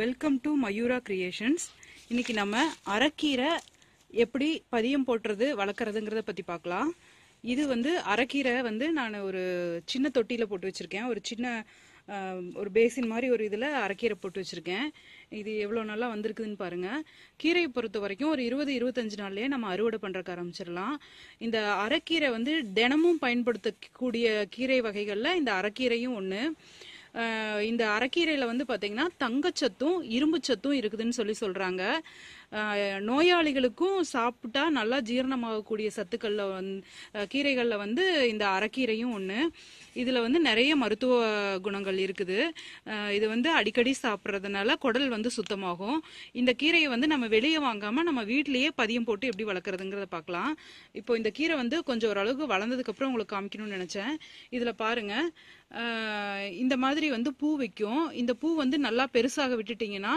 Welcome to Mayura creations இன்னைக்கு நம்ம அரைக்கீரை எப்படி பதியம் போட்டுறது வளர்க்குறதுங்கிறத பற்றி பார்க்கலாம். இது வந்து அரைக்கீரை வந்து நான் ஒரு சின்ன தொட்டியில் போட்டு வச்சுருக்கேன். ஒரு சின்ன ஒரு பேசின் மாதிரி ஒரு இதில் அரைக்கீரை போட்டு வச்சுருக்கேன். இது எவ்வளோ நல்லா வந்திருக்குதுன்னு பாருங்கள் கீரையை பொறுத்த வரைக்கும் ஒரு இருபது இருபத்தஞ்சு நாள்லயே நம்ம அறுவடை பண்ணுறக்கு ஆரம்பிச்சிடலாம். இந்த அரைக்கீரை வந்து தினமும் பயன்படுத்தக்கூடிய கீரை வகைகளில் இந்த அரைக்கீரையும் ஒன்று இந்த அரைக்கீரையில் வந்து பார்த்தீங்கன்னா தங்கச்சத்தும் இரும்புச்சத்தும் இருக்குதுன்னு சொல்லி சொல்கிறாங்க நோயாளிகளுக்கும் சாப்பிட்டா நல்லா ஜீரணமாகக்கூடிய சத்துக்களில் வந்து கீரைகளில் வந்து இந்த அரைக்கீரையும் ஒன்று இதில் வந்து நிறைய மருத்துவ குணங்கள் இருக்குது. இது வந்து அடிக்கடி சாப்பிட்றதுனால குடல் வந்து சுத்தமாகும். இந்த கீரையை வந்து நம்ம வெளியே வாங்காமல் நம்ம வீட்டிலேயே பதியம் போட்டு எப்படி வளர்க்குறதுங்கிறத பார்க்கலாம். இப்போ இந்த கீரை வந்து கொஞ்சம் ஓரளவுக்கு வளர்ந்ததுக்கப்புறம் உங்களுக்கு காமிக்கணும்னு நினச்சேன். இதில் பாருங்க. இந்த மாதிரி வந்து பூ வைக்கும். இந்த பூ வந்து நல்லா பெருசாக விட்டுட்டிங்கன்னா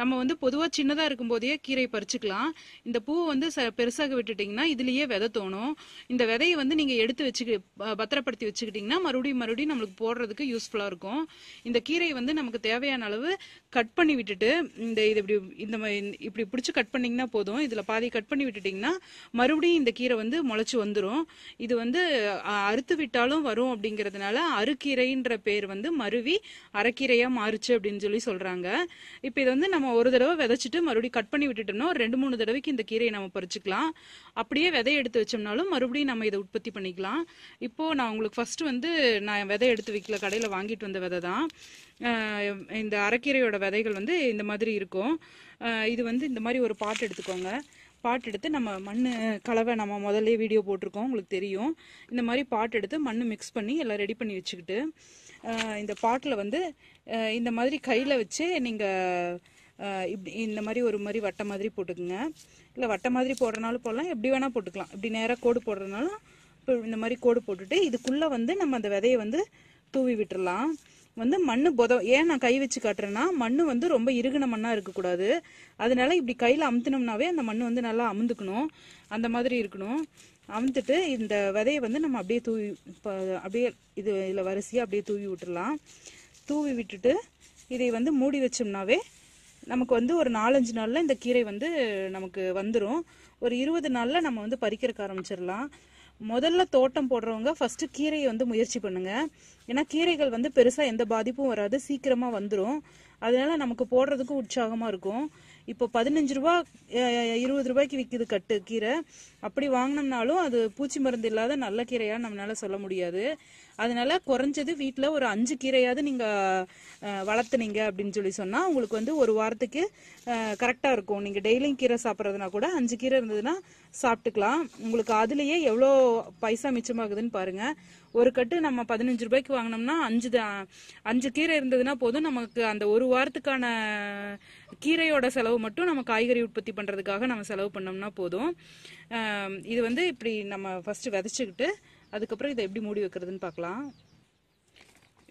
நம்ம வந்து பொதுவாக சின்னதாக இருக்கும்போதே கீரை பறிச்சுக்கலாம். இந்த பூ வந்து ச பெருசாக விட்டுட்டிங்கன்னா இதுலேயே விதை தோணும். இந்த விதையை வந்து நீங்கள் எடுத்து வச்சுக்க பத்திரப்படுத்தி வச்சுக்கிட்டிங்கன்னா மறுபடியும் மறுபடியும் நம்மளுக்கு போடுறதுக்கு யூஸ்ஃபுல்லாக இருக்கும். இந்த கீரை வந்து நமக்கு தேவையான அளவு கட் பண்ணி விட்டுட்டு இந்த இது இப்படி இந்த இப்படி பிடிச்சி கட் பண்ணிங்கன்னா போதும். இதில் பாதி கட் பண்ணி விட்டுட்டிங்கன்னா மறுபடியும் இந்த கீரை வந்து முளைச்சி வந்துடும் இது வந்து அறுத்து விட்டாலும் வரும் அப்படிங்கிறதுனால அறுக்கீரைன்ற பேர் வந்து மருவி அரைக்கீரையாக மாறுச்சு அப்படின்னு சொல்லி சொல்கிறாங்க இப்போ இது வந்து நம்ம ஒரு தடவை விதைச்சிட்டு மறுபடியும் கட் பண்ணி விட்டுட்டோம்னா ஒரு ரெண்டு மூணு தடவைக்கு இந்த கீரையை நம்ம பறிச்சுக்கலாம். அப்படியே விதை எடுத்து வச்சோம்னாலும் மறுபடியும் நம்ம இதை உற்பத்தி பண்ணிக்கலாம். இப்போ நான் உங்களுக்கு ஃபர்ஸ்ட் வந்து நான் விதை எடுத்து வைக்கல கடையில் வாங்கிட்டு வந்த விதை தான். இந்த அரைக்கீரையோட விதைகள் வந்து இந்த மாதிரி இருக்கும். இது வந்து இந்த மாதிரி ஒரு பாட்டு எடுத்துக்கோங்க. பாட்டு எடுத்து நம்ம மண் கலவை நம்ம முதல்ல வீடியோ போட்டிருக்கோம் உங்களுக்கு தெரியும். இந்த மாதிரி பாட்டு எடுத்து மண் மிக்ஸ் பண்ணி எல்லாம் ரெடி பண்ணி வச்சுக்கிட்டு இந்த பாட்டில் வந்து இந்த மாதிரி கையில் வச்சு நீங்கள் இப்படி இந்த மாதிரி ஒரு மாதிரி வட்டை மாதிரி போட்டுக்குங்க. இல்லை வட்டை மாதிரி போடுறனாலும் போடலாம். எப்படி வேணால் போட்டுக்கலாம். இப்படி நேராக கோடு போடுறதுனாலும் இப்போ இந்த மாதிரி கோடு போட்டுட்டு இதுக்குள்ளே வந்து நம்ம அந்த விதையை வந்து தூவி விட்டுடலாம் வந்து மண் புத ஏன் நான் கை வச்சு காட்டுறேன்னா மண் வந்து ரொம்ப இறுகின மண்ணாக இருக்கக்கூடாது. அதனால இப்படி கையில் அமுத்துனோம்னாவே அந்த மண் வந்து நல்லா அமுந்துக்கணும். அந்த மாதிரி இருக்கணும். அமுத்துட்டு இந்த விதையை வந்து நம்ம அப்படியே தூவி அப்படியே இது இதில் வரிசையாக அப்படியே தூவி விட்டுடலாம் தூவி விட்டுட்டு இதை வந்து மூடி வச்சோம்னாவே நமக்கு வந்து ஒரு நாலஞ்சு நாளில் இந்த கீரை வந்து நமக்கு வந்துடும் ஒரு இருபது நாளில் நம்ம வந்து பறிக்கிறக்க ஆரம்பிச்சிடலாம் முதல்ல தோட்டம் போடுறவங்க ஃபஸ்ட்டு கீரையை வந்து முயற்சி பண்ணுங்கள் ஏன்னா கீரைகள் வந்து பெருசாக எந்த பாதிப்பும் வராது சீக்கிரமாக வந்துடும் அதனால நமக்கு போடுறதுக்கு உற்சாகமாக இருக்கும். இப்போ பதினஞ்சு ரூபா இருபது ரூபாய்க்கு விற்கிது கட்டு கீரை. அப்படி வாங்கினோம்னாலும் அது பூச்சி மருந்து இல்லாத நல்ல கீரையா நம்மளால சொல்ல முடியாது. அதனால குறைஞ்சது வீட்டில் ஒரு அஞ்சு கீரையாவது நீங்கள் வளர்த்துனீங்க அப்படின்னு சொல்லி சொன்னால் உங்களுக்கு வந்து ஒரு வாரத்துக்கு கரெக்டாக இருக்கும். நீங்கள் டெய்லியும் கீரை சாப்பிட்றதுனா கூட அஞ்சு கீரை இருந்ததுன்னா சாப்பிட்டுக்கலாம். உங்களுக்கு அதுலேயே எவ்வளோ பைசா மிச்சமாகுதுன்னு பாருங்க. ஒரு கட்டு நம்ம பதினஞ்சு ரூபாய்க்கு வாங்கினோம்னா அஞ்சு தான் அஞ்சு கீரை இருந்ததுன்னா போதும். நமக்கு அந்த ஒரு வாரத்துக்கான கீரையோட செலவு மட்டும் நம்ம காய்கறி உற்பத்தி பண்ணுறதுக்காக நம்ம செலவு பண்ணோம்னா போதும். இது வந்து இப்படி நம்ம ஃபஸ்ட்டு விதைச்சிக்கிட்டு அதுக்கப்புறம் இதை எப்படி மூடி வைக்கிறதுன்னு பார்க்கலாம்.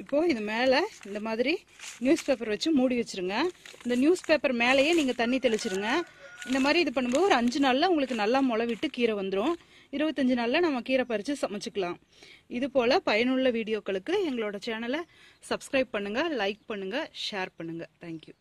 இப்போது இது மேலே இந்த மாதிரி நியூஸ் பேப்பர் வச்சு மூடி வச்சிருங்க. இந்த நியூஸ் பேப்பர் மேலேயே நீங்கள் தண்ணி தெளிச்சிருங்க. இந்த மாதிரி இது பண்ணும்போது ஒரு அஞ்சு நாளில் உங்களுக்கு நல்லா முளை விட்டு கீரை வந்துடும் இருபத்தஞ்சு நாளில் நம்ம கீரை பறித்து சமைச்சுக்கலாம். இது போல் பயனுள்ள வீடியோக்களுக்கு எங்களோட சேனலை சப்ஸ்கிரைப் பண்ணுங்கள் லைக் பண்ணுங்கள் ஷேர் பண்ணுங்கள் தேங்க்யூ